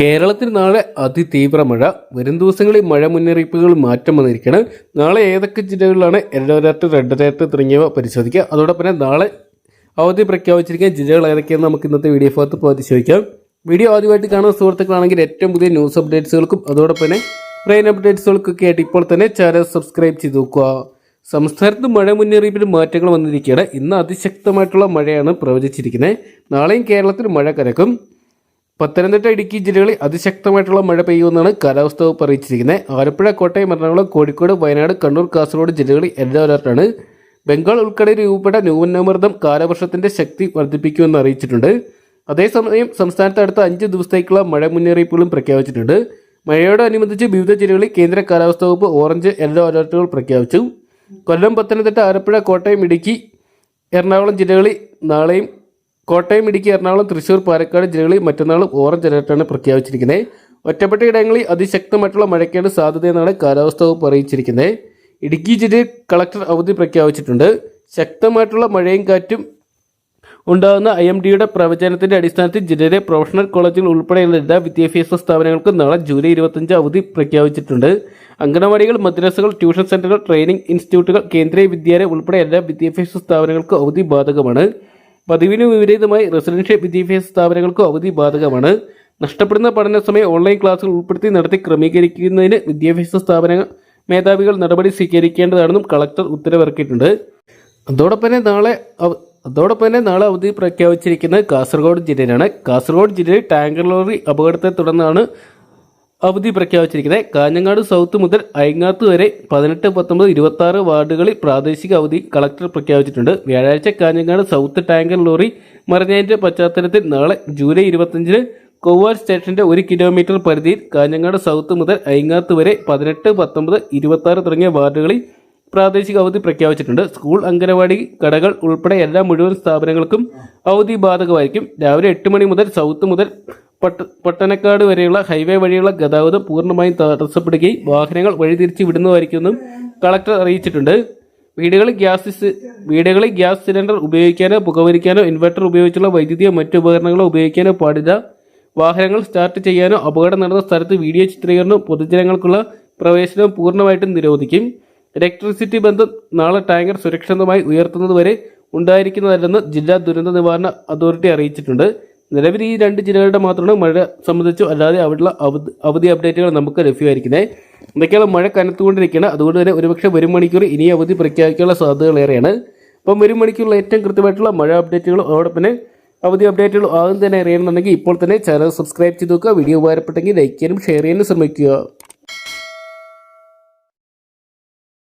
കേരളത്തിൽ നാളെ അതിതീവ്ര മഴ. വരും ദിവസങ്ങളിൽ മഴ മുന്നറിയിപ്പുകൾ മാറ്റം വന്നിരിക്കുകയാണ് നാളെ ഏതൊക്കെ ജില്ലകളിലാണ് യെല്ലോ അലർട്ട് റെഡ് അലർട്ട് തുടങ്ങിയവ പരിശോധിക്കുക. അതോടൊപ്പം തന്നെ നാളെ അവധി പ്രഖ്യാപിച്ചിരിക്കുന്ന ജില്ലകൾ ഏതൊക്കെയെന്ന് നമുക്ക് ഇന്നത്തെ വീഡിയോ ഭാഗത്ത് പരിശോധിക്കാം. വീഡിയോ ആദ്യമായിട്ട് കാണുന്ന സുഹൃത്തുക്കളാണെങ്കിൽ ഏറ്റവും പുതിയ ന്യൂസ് അപ്ഡേറ്റ്സുകൾക്കും അതോടൊപ്പം തന്നെ ട്രെയിൻ അപ്ഡേറ്റ്സുകൾക്കൊക്കെ ആയിട്ട് ഇപ്പോൾ തന്നെ ചാനൽ സബ്സ്ക്രൈബ് ചെയ്ത് നോക്കുക. സംസ്ഥാനത്ത് മഴ മുന്നറിയിപ്പിൽ മാറ്റങ്ങൾ വന്നിരിക്കുകയാണ്. ഇന്ന് അതിശക്തമായിട്ടുള്ള മഴയാണ് പ്രവചിച്ചിരിക്കുന്നത്. നാളെയും കേരളത്തിൽ മഴ കരക്കും പത്തനംതിട്ട ഇടുക്കി ജില്ലകളിൽ അതിശക്തമായിട്ടുള്ള മഴ പെയ്യുമെന്നാണ് കാലാവസ്ഥ വകുപ്പ് അറിയിച്ചിരിക്കുന്നത്. ആലപ്പുഴ കോട്ടയം എറണാകുളം കോഴിക്കോട് വയനാട് കണ്ണൂർ കാസർഗോഡ് ജില്ലകളിൽ യെല്ലോ അലർട്ടാണ്. ബംഗാൾ ഉൾക്കടലിൽ രൂപപ്പെട്ട ന്യൂനമർദ്ദം കാലവർഷത്തിന്റെ ശക്തി വർദ്ധിപ്പിക്കുമെന്ന് അറിയിച്ചിട്ടുണ്ട്. അതേസമയം സംസ്ഥാനത്ത് അടുത്ത അഞ്ച് ദിവസത്തേക്കുള്ള മഴ മുന്നറിയിപ്പുകളും പ്രഖ്യാപിച്ചിട്ടുണ്ട്. മഴയോടനുബന്ധിച്ച് വിവിധ ജില്ലകളിൽ കേന്ദ്ര കാലാവസ്ഥാ വകുപ്പ് ഓറഞ്ച് യെല്ലോ അലർട്ടുകൾ പ്രഖ്യാപിച്ചു. കൊല്ലം പത്തനംതിട്ട ആലപ്പുഴ കോട്ടയം ഇടുക്കി എറണാകുളം ജില്ലകളിൽ നാളെയും കോട്ടയം ഇടുക്കി എറണാകുളം തൃശൂർ പാലക്കാട് ജില്ലകളിൽ മറ്റന്നാളും ഓറഞ്ച് അലർട്ടാണ് പ്രഖ്യാപിച്ചിരിക്കുന്നത്. ഒറ്റപ്പെട്ട ഇടങ്ങളിൽ അതിശക്തമായിട്ടുള്ള മഴയ്ക്കാണ് സാധ്യതയെന്നാണ് കാലാവസ്ഥാ വകുപ്പ് അറിയിച്ചിരിക്കുന്നത്. ഇടുക്കി ജില്ലയിൽ കളക്ടർ അവധി പ്രഖ്യാപിച്ചിട്ടുണ്ട്. ശക്തമായിട്ടുള്ള മഴയും കാറ്റും ഉണ്ടാകുന്ന ഐ എം ഡിയുടെ പ്രവചനത്തിന്റെ അടിസ്ഥാനത്തിൽ ജില്ലയിലെ പ്രൊഫഷണൽ കോളേജുകൾ ഉൾപ്പെടെയുള്ള എല്ലാ വിദ്യാഭ്യാസ സ്ഥാപനങ്ങൾക്കും നാളെ ജൂലൈ ഇരുപത്തഞ്ച് അവധി പ്രഖ്യാപിച്ചിട്ടുണ്ട്. അംഗനവാടികൾ മദ്രസകൾ ട്യൂഷൻ സെന്ററുകൾ ട്രെയിനിംഗ് ഇൻസ്റ്റിറ്റ്യൂട്ടുകൾ കേന്ദ്രീയ വിദ്യാലയം ഉൾപ്പെടെ എല്ലാ വിദ്യാഭ്യാസ സ്ഥാപനങ്ങൾക്കും അവധി ബാധകമാണ്. പതിവിന് വിപരീതമായി റെസിഡൻഷ്യൽ വിദ്യാഭ്യാസ സ്ഥാപനങ്ങൾക്കും അവധി ബാധകമാണ്. നഷ്ടപ്പെടുന്ന പഠന സമയം ഓൺലൈൻ ക്ലാസുകൾ ഉൾപ്പെടുത്തി നടത്തി ക്രമീകരിക്കുന്നതിന് വിദ്യാഭ്യാസ സ്ഥാപന മേധാവികൾ നടപടി സ്വീകരിക്കേണ്ടതാണെന്നും കളക്ടർ ഉത്തരവിറക്കിയിട്ടുണ്ട്. അതോടൊപ്പം നാളെ അതോടൊപ്പം തന്നെ നാളെ അവധി പ്രഖ്യാപിച്ചിരിക്കുന്നത് കാസർഗോഡ് ജില്ലയിലാണ്. കാസർഗോഡ് ജില്ലയിൽ ടാങ്കർ ലോറി അപകടത്തെ തുടർന്നാണ് അവധി പ്രഖ്യാപിച്ചിരിക്കുന്നത്. കാഞ്ഞങ്ങാട് സൗത്ത് മുതൽ അയങ്ങാത്ത് വരെ പതിനെട്ട് പത്തൊമ്പത് ഇരുപത്തി ആറ് വാർഡുകളിൽ പ്രാദേശിക അവധി കളക്ടർ പ്രഖ്യാപിച്ചിട്ടുണ്ട്. വ്യാഴാഴ്ച കാഞ്ഞങ്ങാട് സൗത്ത് ടാങ്കർ ലോറി മറിഞ്ഞതിന്റെ പശ്ചാത്തലത്തിൽ നാളെ ജൂലൈ ഇരുപത്തഞ്ചിന് കൊവ്വാർ സ്റ്റേഷന്റെ ഒരു കിലോമീറ്റർ പരിധിയിൽ കാഞ്ഞങ്ങാട് സൗത്ത് മുതൽ അയങ്ങാത്ത് വരെ പതിനെട്ട് പത്തൊമ്പത് ഇരുപത്തി തുടങ്ങിയ വാർഡുകളിൽ പ്രാദേശിക അവധി പ്രഖ്യാപിച്ചിട്ടുണ്ട്. സ്കൂൾ അംഗനവാടി കടകൾ ഉൾപ്പെടെ എല്ലാ മുഴുവൻ സ്ഥാപനങ്ങൾക്കും അവധി ബാധകമായിരിക്കും. രാവിലെ എട്ട് മണി മുതൽ സൗത്ത് മുതൽ പട്ട പട്ടണക്കാട് വരെയുള്ള ഹൈവേ വഴിയുള്ള ഗതാഗതം പൂർണമായും തടസ്സപ്പെടുകയും വാഹനങ്ങൾ വഴിതിരിച്ച് വിടുന്നതായിരിക്കുമെന്നും കളക്ടർ അറിയിച്ചിട്ടുണ്ട്. വീടുകളിൽ ഗ്യാസ് വീടുകളിൽ ഗ്യാസ് സിലിണ്ടർ ഉപയോഗിക്കാനോ പുകവലിക്കാനോ ഇൻവെർട്ടർ ഉപയോഗിച്ചുള്ള വൈദ്യുതിയോ മറ്റു ഉപകരണങ്ങളോ ഉപയോഗിക്കാനോ പാടില്ല. വാഹനങ്ങൾ സ്റ്റാർട്ട് ചെയ്യാനോ അപകടം നടന്ന സ്ഥലത്ത് വീഡിയോ ചിത്രീകരണവും പൊതുജനങ്ങൾക്കുള്ള പ്രവേശനവും പൂർണമായിട്ടും നിരോധിക്കും. ഇലക്ട്രിസിറ്റി ബന്ധം നാളെ ടാങ്കർ സുരക്ഷിതമായി ഉയർത്തുന്നതുവരെ ഉണ്ടായിരിക്കുന്നതല്ലെന്ന് ജില്ലാ ദുരന്ത നിവാരണ അതോറിറ്റി അറിയിച്ചിട്ടുണ്ട്. നിലവിൽ ഈ രണ്ട് ജില്ലകളുടെ മാത്രമാണ് മഴ സംബന്ധിച്ചോ അല്ലാതെ അവിടെയുള്ള അവധി അപ്ഡേറ്റുകൾ നമുക്ക് ലഭ്യമായിരിക്കുന്നത്. എന്തൊക്കെയാണ് മഴ കനത്തുകൊണ്ടിരിക്കുകയാണ്. അതുകൊണ്ട് തന്നെ ഒരുപക്ഷെ വരും മണിക്കൂർ ഇനി അവധി പ്രഖ്യാപിക്കാനുള്ള സാധ്യതകളേറെയാണ്. അപ്പം വരും മണിക്കൂറിൽ ഏറ്റവും കൃത്യമായിട്ടുള്ള മഴ അപ്ഡേറ്റുകളും അതോടൊപ്പം തന്നെ അവധി അപ്ഡേറ്റുകളും ആദ്യം തന്നെ അറിയണമെന്നുണ്ടെങ്കിൽ ഇപ്പോൾ തന്നെ ചാനൽ സബ്സ്ക്രൈബ് ചെയ്ത് നോക്കുക വീഡിയോ ഉപകാരപ്പെട്ടെങ്കിൽ ലൈക്ക് ചെയ്യാനും ഷെയർ ചെയ്യാനും ശ്രമിക്കുക.